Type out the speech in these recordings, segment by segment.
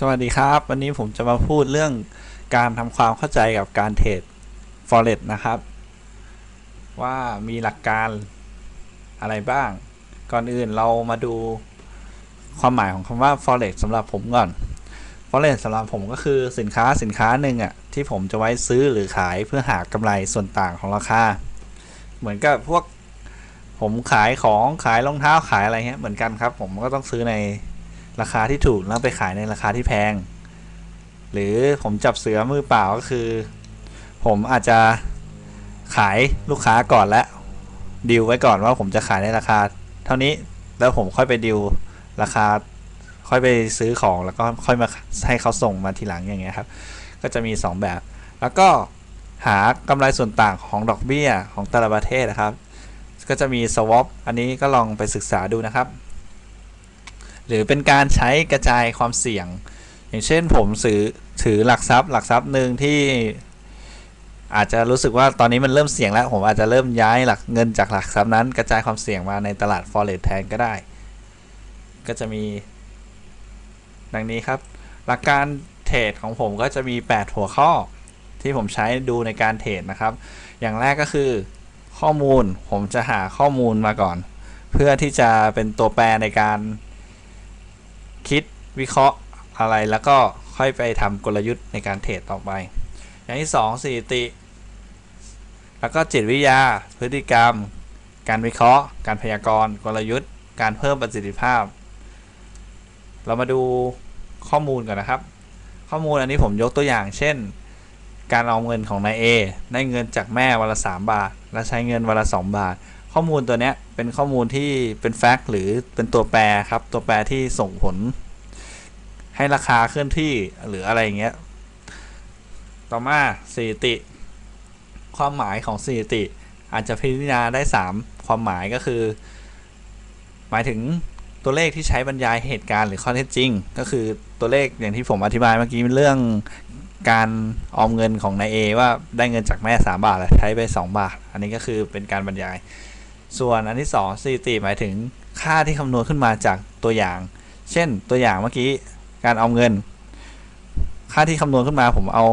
สวัสดีครับ วันนี้ผมจะมาพูดเรื่องการทำความเข้าใจกับการเทรด forex นะครับ ว่ามีหลักการอะไรบ้าง ก่อนอื่นเรามาดูความหมายของคำว่า forex สำหรับผมก่อน forex สำหรับผมก็คือสินค้าสินค้าหนึ่งอะที่ผมจะไว้ซื้อหรือขายเพื่อหากำไรส่วนต่างของราคา เหมือนกับพวกผมขายของขายรองเท้าขายอะไรเงี้ยเหมือนกันครับ ผมก็ต้องซื้อใน ราคาที่ถูกแล้วไปขายในราคาที่แพง หรือผมจับเสือมือเปล่าก็คือ ผมอาจจะขายลูกค้าก่อนและดีลไว้ก่อนว่าผมจะขายในราคา เท่านี้แล้วผมค่อยไปดีลราคาค่อยไปซื้อของแล้วก็ค่อยมาให้เขาส่งมาทีหลังอย่างเงี้ยครับ ก็จะมี 2 แบบ แล้วก็หากำไรส่วนต่างของดอกเบี้ยของแต่ละประเทศนะครับ ก็จะมี swap อันนี้ก็ลองไปศึกษาดูนะครับ หรือเป็นการใช้กระจายความเสี่ยง อย่างเช่นผมซื้อถือหลักทรัพย์ หลักทรัพย์หนึ่งที่อาจจะรู้สึกว่าตอนนี้มันเริ่มเสี่ยงแล้ว ผมอาจจะเริ่มย้ายหลักเงินจากหลักทรัพย์นั้น กระจายความเสี่ยงมาในตลาด forex แทนก็ได้ ก็จะมี ดังนี้ครับ หลักการเทรดของผมก็จะมี 8 หัวข้อ ที่ผมใช้ดูในการเทรดนะครับ อย่างแรกก็คือข้อมูลผมจะหาข้อมูลมาก่อน เพื่อที่จะเป็นตัวแปรในการ คิดวิเคราะห์อะไรแล้วก็ค่อยไปทำกลยุทธ์ในการเทรดต่อไป อย่างที่ 2สถิติ แล้วก็จิตวิทยา พฤติกรรม การวิเคราะห์ การพยากรณ์กลยุทธ์ การเพิ่มประสิทธิภาพ เรามาดูข้อมูลก่อนนะครับ ข้อมูลอันนี้ผมยกตัวอย่าง เช่น การเอาเงินของนาย A ได้เงินจากแม่วันละ 3 บาท และใช้เงินวันละ 2 บาท ข้อมูลตัวนี้เป็นข้อมูลที่เป็นแฟกต์หรือเป็นตัวแปรครับ ตัวแปรที่ส่งผล ให้ราคาเคลื่อนที่หรืออะไรอย่างเงี้ย ต่อมาสถิติ ความหมายของสถิติ อาจจะพิจารณาได้ 3 ความหมายก็คือ หมายถึงตัวเลขที่ใช้บรรยายเหตุการณ์หรือข้อเท็จจริง ก็คือตัวเลขอย่างที่ผมอธิบายเมื่อกี้เรื่องการออมเงินของนายเอว่าได้เงินจากแม่ 3 บาทแล้วใช้ไป 2 บาท อันนี้ก็คือเป็นการบรรยาย ส่วนอันที่2สถิติหมายถึงค่าที่คำนวณขึ้นมาจากตัวอย่าง เช่นตัวอย่างเมื่อกี้การเอาเงิน ค่าที่คำนวณขึ้นมาผมเอา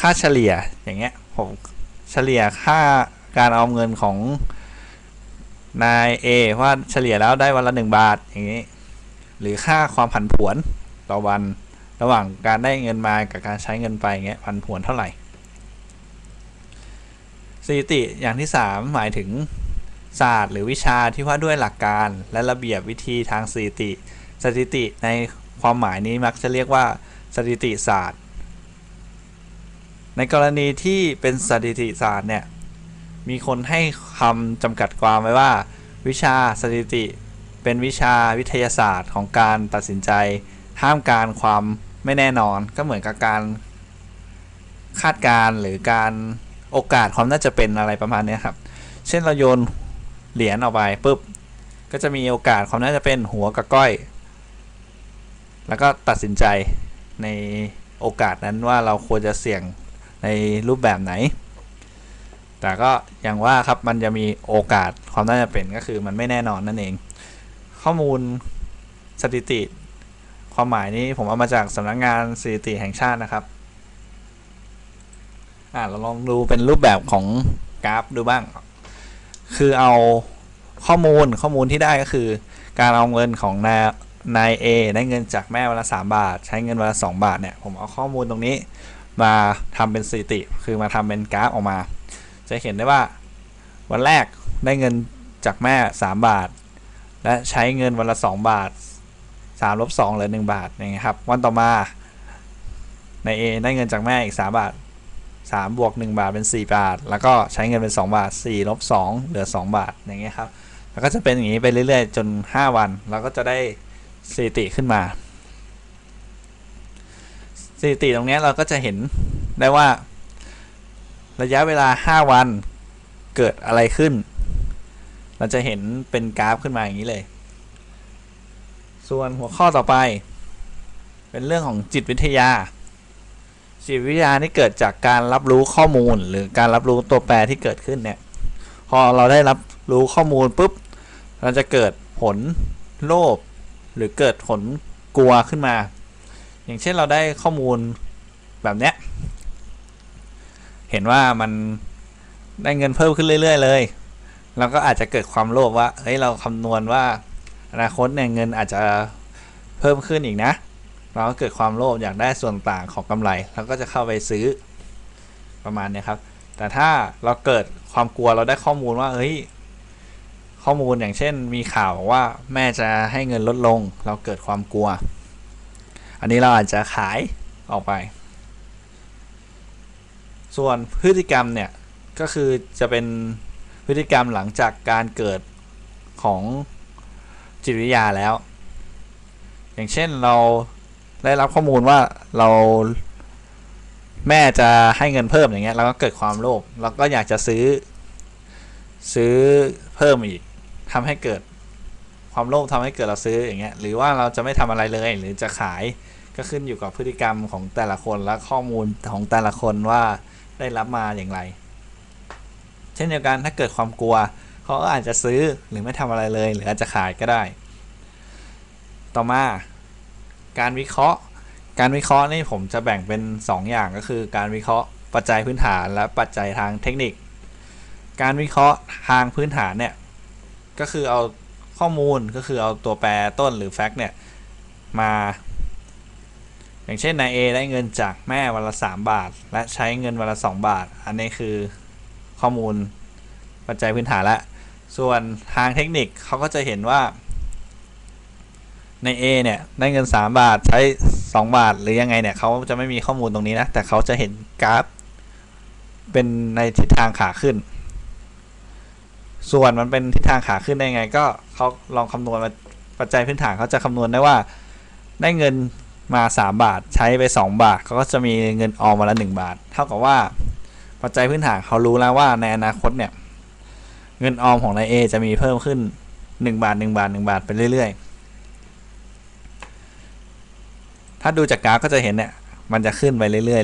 ค่าเฉลี่ยอย่างเงี้ยผมเฉลี่ยค่าการเอาเงินของนาย A ว่าเฉลี่ยแล้วได้วันละ 1 บาทอย่างนี้ หรือค่าความผันผวนต่อวันระหว่างการได้เงินมากับการใช้เงินไปเงี้ยผันผวนเท่าไหร่สถิติอย่างที่ 3 หมายถึง ศาสตร์หรือวิชาที่ว่าด้วยหลักการและระเบียบวิธีทางสถิติ สถิติในความหมายนี้มักจะเรียกว่าสถิติศาสตร์ ในกรณีที่เป็นสถิติศาสตร์เนี่ยมีคนให้คำจำกัดความไว้ว่า วิชาสถิติ เป็นวิชาวิทยาศาสตร์ของการตัดสินใจห้ามการความไม่แน่นอนก็เหมือนกับการคาดการณ์หรือการโอกาสความน่าจะเป็นอะไรประมาณนี้ครับ เช่นเราโยน เหรียญออกไปปุ๊บก็จะมีโอกาสความน่าจะเป็นหัวกับก้อย แล้วก็ตัดสินใจในโอกาสนั้นว่าเราควรจะเสี่ยงในรูปแบบไหน แต่ก็อย่างว่าครับมันจะมีโอกาสความน่าจะเป็นก็คือมันไม่แน่นอนนั่นเอง ข้อมูลสถิติ ความหมายนี้ผมเอามาจากสำนักงงานสถิติแห่งชาตินะครับ อ่าเราลองดูเป็นรูปแบบของกราฟดูบ้าง คือเอาข้อมูลข้อมูลที่ได้ก็คือ การเอาเงินของนายนายเอได้เงินจากแม่วันละสามบาท ใช้เงินวันละสองบาทเนี่ยผมเอาข้อมูลตรงนี้มาทำเป็นสถิติ คือมาทำเป็นกราฟออกมา จะเห็นได้ว่าวันแรกได้เงินจากแม่ 3 บาท และใช้เงินวันละ 2 บาท3ลบ2เหลือ 1 บาทอย่างเงี้ยครับ วันต่อมาใน A ได้เงินจากแม่อีก 3 บาท 3บวก1บาทเป็น 4 บาท แล้วก็ใช้เงินเป็น 2 บาท4ลบ2เหลือ 2 บาทอย่างเงี้ยครับแล้วก็จะเป็นอย่างนี้ไปเรื่อยๆ จน 5 วันเราก็จะได้สถิติขึ้นมาสถิติตรงนี้เราก็จะเห็นได้ว่า ระยะเวลา 5 วันเกิดอะไรขึ้น เราจะเห็นเป็นกราฟขึ้นมาอย่างนี้เลย ส่วนหัวข้อต่อไป เป็นเรื่องของจิตวิทยา จิตวิทยานี่เกิดจากการรับรู้ข้อมูล หรือการรับรู้ตัวแปรที่เกิดขึ้นเนี่ย พอเราได้รับรู้ข้อมูลปุ๊บเราจะเกิดผลโลภหรือเกิดผลกลัวขึ้นมา อย่างเช่นเราได้ข้อมูลแบบเนี้ยเห็นว่ามันได้เงินเพิ่มขึ้นเรื่อย ๆ เลยเราก็อาจจะเกิดความโลภว่าเฮ้ยเราคำนวณว่าอนาคตเนี่ยเงินอาจจะเพิ่มขึ้นอีกนะ เราก็เกิดความโลภอยากได้ส่วนต่างของกำไรเราก็จะเข้าไปซื้อประมาณเนี้ยครับ แต่ถ้าเราเกิดความกลัวเราได้ข้อมูลว่าเฮ้ยข้อมูลอย่างเช่นมีข่าวว่าแม่จะให้เงินลดลง เราเกิดความกลัว อันนี้เราอาจจะขายออกไป ส่วนพฤติกรรมเนี่ยก็คือจะเป็นพฤติกรรมหลังจากการเกิดของจิตวิทยาแล้ว อย่างเช่นเรา ได้รับข้อมูลว่าเราแม่จะให้เงินเพิ่มอย่างเงี้ยเราก็เกิดความโลภเราก็อยากจะซื้อ ซื้อเพิ่มอีกทำให้เกิดความโลภทำให้เกิดเราซื้ออย่างเงี้ยหรือว่าเราจะไม่ทำอะไรเลย หรือจะขายก็ขึ้นอยู่กับพฤติกรรมของแต่ละคนและข้อมูลของแต่ละคนว่าได้รับมาอย่างไร เช่นเดียวกันถ้าเกิดความกลัวเขาก็อาจจะซื้อหรือไม่ทำอะไรเลย หรืออาจจะขายก็ได้ ต่อมา การวิเคราะห์ การวิเคราะห์นี่ผมจะแบ่งเป็น 2 อย่างก็คือ การวิเคราะห์ปัจจัยพื้นฐานและปัจจัยทางเทคนิค การวิเคราะห์ทางพื้นฐานเนี่ยก็คือเอาข้อมูลก็คือเอาตัวแปรต้นหรือแฟกต์เนี่ยมา อย่างเช่นนาย A ได้เงินจากแม่วันละ 3 บาท และใช้เงินวันละ 2 บาท อันนี้คือข้อมูลปัจจัยพื้นฐานละ ส่วนทางเทคนิคเขาก็จะเห็นว่า ใน A เนี่ยได้เงิน 3 บาทใช้ 2 บาท หรือยังไงเนี่ยเขาจะไม่มีข้อมูลตรงนี้นะ แต่เขาจะเห็นกราฟ เป็นในทิศทางขาขึ้น ส่วนมันเป็นทิศทางขาขึ้นได้ไง ก็เขาลองคำนวณปัจจัยพื้นฐานเขาจะคำนวณได้ว่า ได้เงินมา 3 บาทใช้ไป 2 บาทเขาก็จะมีเงินออมมาละ 1 บาท เท่ากับว่าปัจจัยพื้นฐานเขารู้แล้วว่าในอนาคตเนี่ย เงินออมของนาย A จะมีเพิ่มขึ้น 1 บาท 1 บาท 1 บาทไปเรื่อยๆ ถ้าดูจากกราฟก็จะเห็นเนี่ยมันจะขึ้นไปเรื่อยๆเรื่อ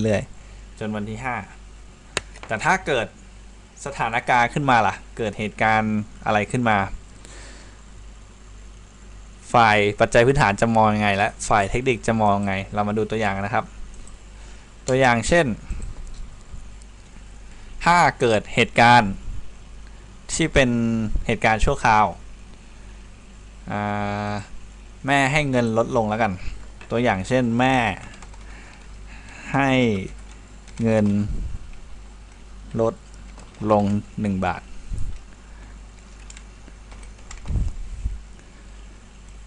ยๆเรื่อยๆจนวันที่ 5 แต่ถ้าเกิดสถานการณ์ขึ้นมาล่ะ เกิดเหตุการณ์อะไรขึ้นมา ฝ่ายปัจจัยพื้นฐานจะมองยังไง และฝ่ายเทคนิคจะมองยังไง เรามาดูตัวอย่างนะครับ ตัวอย่างเช่น ถ้าเกิดเหตุการณ์ที่เป็นเหตุการณ์ชั่วคราวาแม่ให้เงินลดลงแล้วกัน ตัวอย่างเช่นแม่ ให้เงิน ลดลง 1 บาท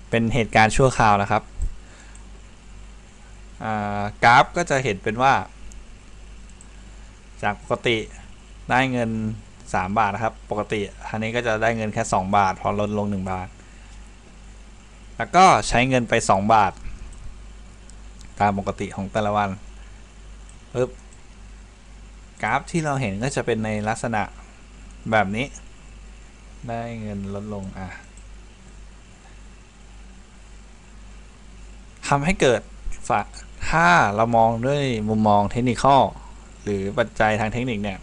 เป็นเหตุการณ์ชั่วคราวนะครับากราฟก็จะเห็นเป็นว่า จากปกติได้เงิน 3 บาท นะครับ ปกติอันนี้ก็จะได้เงินแค่ 2 บาท พอลดลง 1 บาท แล้วก็ใช้เงินไป 2 บาท ตามปกติของแต่ละวันปึ๊บกราฟที่เราเห็นก็จะเป็นในลักษณะแบบนี้ ได้เงินลดลงอะทำให้เกิดฝาถ้าเรามองด้วยมุมมองเทคนิคหรือปัจจัยทางเทคนิคเนี่ย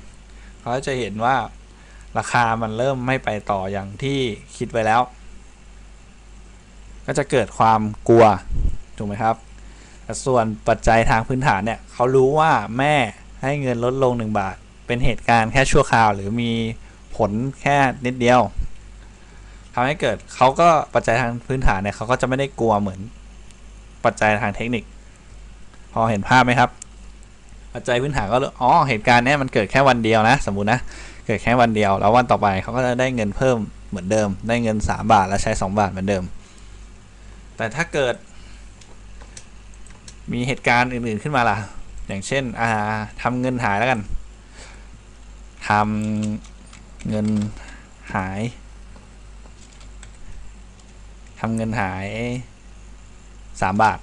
เขาจะเห็นว่าราคามันเริ่มไม่ไปต่ออย่างที่คิดไว้แล้ว ก็จะเกิดความกลัว ถูกไหมครับ ส่วนปัจจัยทางพื้นฐานเนี่ยเขารู้ว่าแม่ให้เงินลดลง 1 บาท เป็นเหตุการณ์แค่ชั่วคราว หรือมีผลแค่นิดเดียวทำให้เกิดเขาก็ปัจจัยทางพื้นฐานเนี่ยเขาก็จะไม่ได้กลัวเหมือนปัจจัยทางเทคนิค พอเห็นภาพไหมครับ ปัจจัยพื้นฐานก็อ๋อเหตุการณ์เนี้ยมันเกิดแค่วันเดียวนะ สมมุตินะเกิดแค่วันเดียวแล้ววันต่อไปเขาก็จะได้เงินเพิ่มเหมือนเดิม ได้เงิน 3 บาทแล้วใช้ 2 บาทเหมือนเดิม แต่ถ้าเกิด มีเหตุการณ์อื่น ๆขึ้นมาล่ะ อย่างเช่น อ่าทำเงินหายแล้วกันทำเงินหายทำเงินหาย3บาท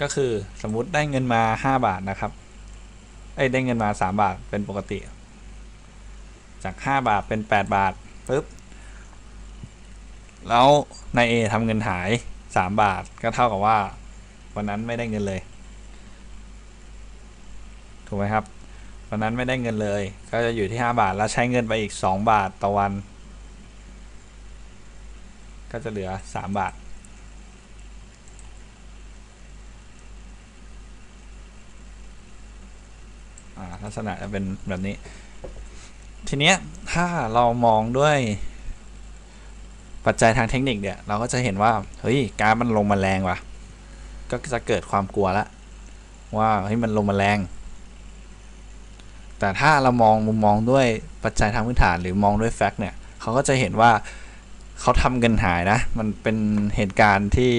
ก็คือสมมุติได้เงินมา5บาทนะครับ เอ้ยได้เงินมา3บาทเป็นปกติ จาก5บาทเป็น8บาทปุ๊บ แล้วนายเอทำเงินหาย 3 บาทก็เท่ากับว่า วันนั้นไม่ได้เงินเลย ถูกไหมครับ วันนั้นไม่ได้เงินเลย ก็จะอยู่ที่ 5 บาทแล้วใช้เงินไปอีก 2 บาทต่อวัน ก็จะเหลือสามบาทลักษณะจะเป็นแบบนี้ ทีเนี้ยถ้าเรามองด้วย ปัจจัยทางเทคนิคเนี่ยเราก็จะเห็นว่าเฮ้ยกราฟมันลงมาแรงว่ะ ก็จะเกิดความกลัวละว่าเฮ้ยมันลงมาแรง แต่ถ้าเรามองมุมมองด้วยปัจจัยทางพื้นฐานหรือมองด้วยแฟกต์เนี่ยเขาก็จะเห็นว่าเขาทำเงินหายนะ มันเป็นเหตุการณ์ที่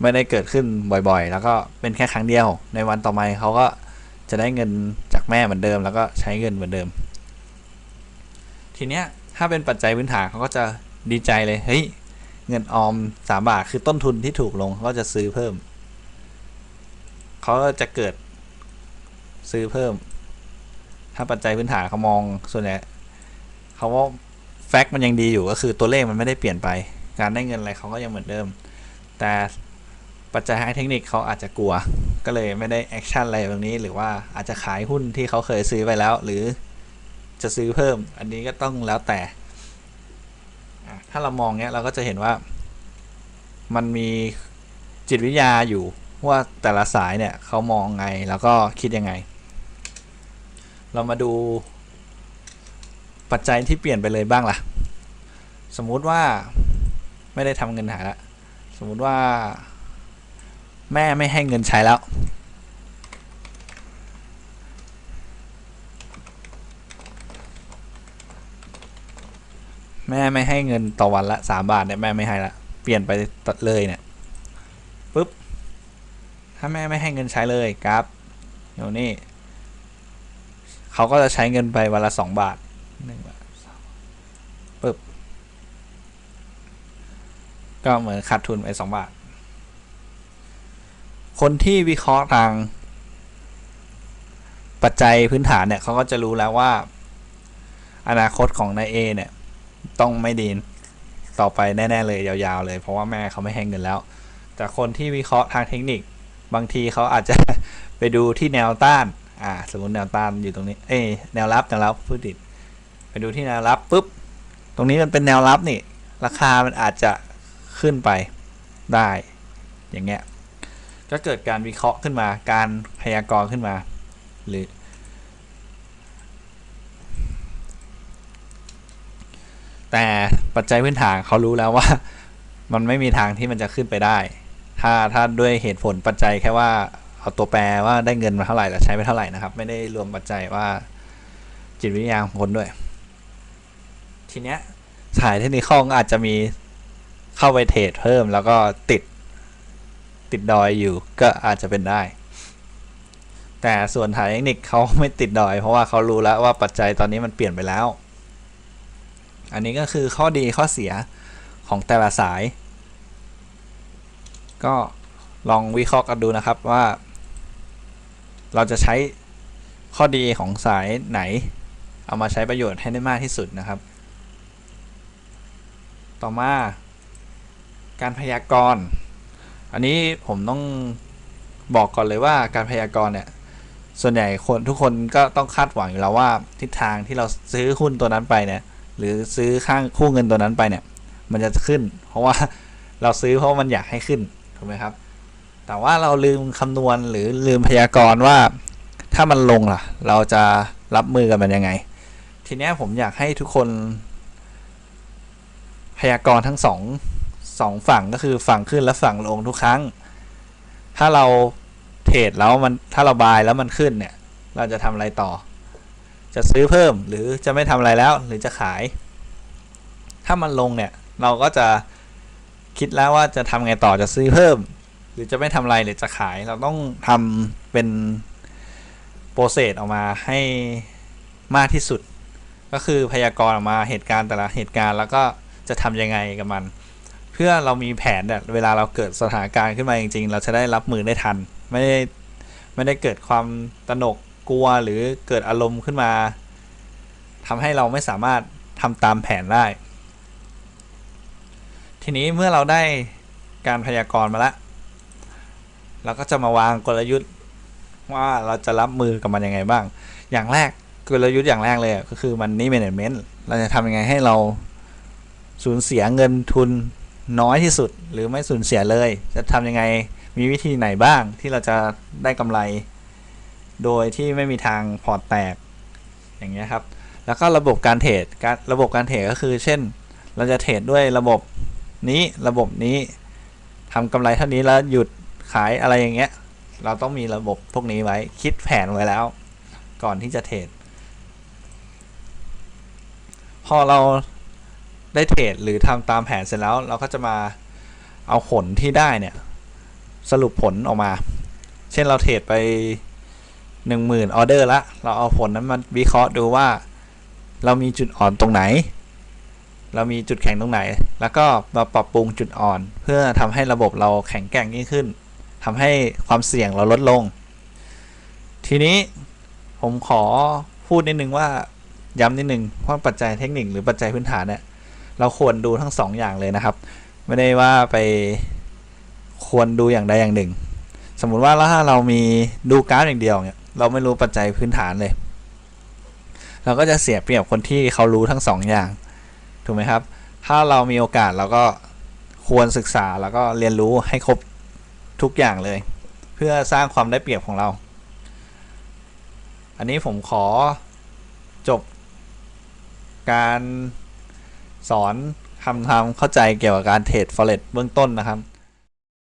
ไม่ได้เกิดขึ้นบ่อยๆ แล้วก็เป็นแค่ครั้งเดียว ในวันต่อมาเขาก็จะได้เงินจากแม่เหมือนเดิม แล้วก็ใช้เงินเหมือนเดิม ทีเนี้ยถ้าเป็นปัจจัยพื้นฐานเขาก็จะ ดีใจเลย เฮ้ย เงินออมสามบาท คือต้นทุนที่ถูกลงเขาก็จะซื้อเพิ่ม เขาก็จะเกิดซื้อเพิ่ม ถ้าปัจจัยพื้นฐานเขามองส่วนใหญ่เขาว่าแฟกต์มันยังดีอยู่ก็คือตัวเลขมันไม่ได้เปลี่ยนไป การได้เงินอะไรเขาก็ยังเหมือนเดิม แต่ปัจจัยทางเทคนิคเขาอาจจะกลัว ก็เลยไม่ได้แอคชั่นอะไรแบบนี้ หรือว่าอาจจะขายหุ้นที่เขาเคยซื้อไปแล้ว หรือจะซื้อเพิ่ม อันนี้ก็ต้องแล้วแต่ ถ้าเรามองเนี้ยเราก็จะเห็นว่า มันมีจิตวิทยาอยู่ว่าแต่ละสายเนี่ยเขามองไงแล้วก็คิดยังไง เรามาดูปัจจัยที่เปลี่ยนไปเลยบ้างล่ะ สมมุติว่าไม่ได้ทำเงินหายแล้วสมมุติว่า แม่ไม่ให้เงินใช้แล้ว ม่ไม่ให้เงินต่อวันละสามบาทเนี่ยแม่ไม่ให้ละเปลี่ยนไปเลยเนี่ยปุ๊บถ้าแม่ไม่ให้เงินใช้เลยกราฟเดี๋ยวนี้เขาก็จะใช้เงินไปวันละสองบาทหนึ่งบาทปึ๊บก็เหมือนขาดทุนไปสองบาท คนที่วิเคราะห์ทาง ปัจจัยพื้นฐานเนี่ยเขาก็จะรู้แล้วว่า อนาคตของนายเอเนี่ย ต้องไม่ดีนต่อไปแน่ ๆ เลยยาวๆเลย เพราะว่าแม่เขาไม่ให้เงินแล้ว แต่คนที่วิเคราะห์ทางเทคนิค บางทีเขาอาจจะไปดูที่แนวต้าน อ่า สมมติแนวต้านอยู่ตรงนี้ เอ้แนวรับแนวรับพูดผิด ไปดูที่แนวรับปุ๊บ ตรงนี้มันเป็นแนวรับนี่ ราคามันอาจจะขึ้นไปได้ อย่างเงี้ย ก็เกิดการวิเคราะห์ขึ้นมา การพยากรณ์ขึ้นมา หรือ แต่ปัจจัยพื้นฐานเขารู้แล้วว่า มันไม่มีทางที่มันจะขึ้นไปได้ ถ้าถ้าด้วยเหตุผลปัจจัยแค่ว่าเอาตัวแปรว่าได้เงินมาเท่าไหร่แล้วใช้ไปเท่าไหร่นะครับ ไม่ได้รวมปัจจัยว่าจิตวิทยาของคนด้วย ทีเนี้ยสายเทคนิคก็อาจจะมีเข้าไปเทรดเพิ่มแล้วก็ติดติดดอยอยู่ก็อาจจะเป็นได้ แต่ส่วนสายเทคนิคเขาไม่ติดดอย เพราะว่าเขารู้แล้วว่าปัจจัยตอนนี้มันเปลี่ยนไปแล้ว อันนี้ก็คือข้อดีข้อเสียของแต่ละสาย ก็ลองวิเคราะห์กันดูนะครับว่า เราจะใช้ข้อดีของสายไหน เอามาใช้ประโยชน์ให้ได้มากที่สุดนะครับ ต่อมา การพยากรณ์ อันนี้ผมต้องบอกก่อนเลยว่าการพยากรณ์เนี่ยส่วนใหญ่คนทุกคนก็ต้องคาดหวังอยู่แล้วว่าทิศทางที่เราซื้อหุ้นตัวนั้นไปเนี่ย หรือซื้อข้างคู่เงินตัวนั้นไปเนี่ย มันจะขึ้น เพราะว่าเราซื้อเพราะมันอยากให้ขึ้นถูกไหมครับ แต่ว่าเราลืมคำนวณหรือลืมพยากรณ์ว่า ถ้ามันลงล่ะ เราจะรับมือกับมันยังไง ทีนี้ผมอยากให้ทุกคน พยากรณ์ทั้งสองสองฝั่งก็คือฝั่งขึ้นและฝั่งลงทุกครั้ง ถ้าเราเทรดแล้วมันถ้าเราบายแล้วมันขึ้นเนี่ย เราจะทำอะไรต่อ จะซื้อเพิ่มหรือจะไม่ทำอะไรแล้วหรือจะขาย ถ้ามันลงเนี่ยเราก็จะคิดแล้วว่าจะทำไงต่อจะซื้อเพิ่ม หรือจะไม่ทำอะไรหรือจะขาย เราต้องทำเป็นโปรเซสออกมาให้มากที่สุด ก็คือพยากรณ์ออกมาเหตุการณ์แต่ละเหตุการณ์แล้วก็จะทำยังไงกับมัน เพื่อเรามีแผนเนี่ยเวลาเราเกิดสถานการณ์ขึ้นมาจริงๆ เราจะได้รับมือได้ทัน ไม่ได้ไม่ได้เกิดความตระหนก กลัวหรือเกิดอารมณ์ขึ้นมาทำให้เราไม่สามารถทำตามแผนได้ ทีนี้เมื่อเราได้การพยากรณ์มาแล้วเราก็จะมาวางกลยุทธ์ว่าเราจะรับมือกับมันยังไงบ้าง อย่างแรกกลยุทธ์อย่างแรกเลยก็คือมันนี่ management เราจะทำยังไงให้เราสูญเสียเงินทุนน้อยที่สุด หรือไม่สูญเสียเลย จะทำยังไงมีวิธีไหนบ้างที่เราจะได้กำไร โดยที่ไม่มีทางพอร์ตแตก อย่างเงี้ยครับ แล้วก็ระบบการเทรดการระบบการเทรดก็คือ เช่น เราจะเทรดด้วยระบบนี้ระบบนี้ทำกำไรเท่านี้แล้วหยุดขายอะไรอย่างเงี้ย เราต้องมีระบบพวกนี้ไว้คิดแผนไว้แล้ว ก่อนที่จะเทรดพอเราได้เทรดหรือทำตามแผนเสร็จแล้ว เราก็จะมาเอาผลที่ได้เนี่ย สรุปผลออกมา เช่นเราเทรดไป หนึ่งหมื่นออเดอร์ละเราเอาผลนั้นมาวิเคราะห์ดูว่า เรามีจุดอ่อนตรงไหน เรามีจุดแข็งตรงไหน แล้วก็มาปรับปรุงจุดอ่อน เพื่อทำให้ระบบเราแข็งแกร่งยิ่งขึ้นทำให้ความเสี่ยงเราลดลง ทีนี้ผมขอพูดนิดนึงว่าย้ำนิดนึงว่าปัจจัยเทคนิคหรือปัจจัยพื้นฐานเนี่ยเราควรดูทั้งสองอย่างเลยนะครับ ไม่ได้ว่าไปควรดูอย่างใดอย่างหนึ่ง สมมุติว่าถ้าเรามีดูกราฟอย่างเดียวเนี่ย เราไม่รู้ปัจจัยพื้นฐานเลย เราก็จะเสียเปรียบคนที่เขารู้ทั้งสองอย่าง ถูกไหมครับ ถ้าเรามีโอกาสเราก็ควรศึกษาแล้วก็เรียนรู้ให้ครบทุกอย่างเลย เพื่อสร้างความได้เปรียบของเรา อันนี้ผมขอจบการสอนทำความเข้าใจเกี่ยวกับการเทรด forex เบื้องต้นนะครับ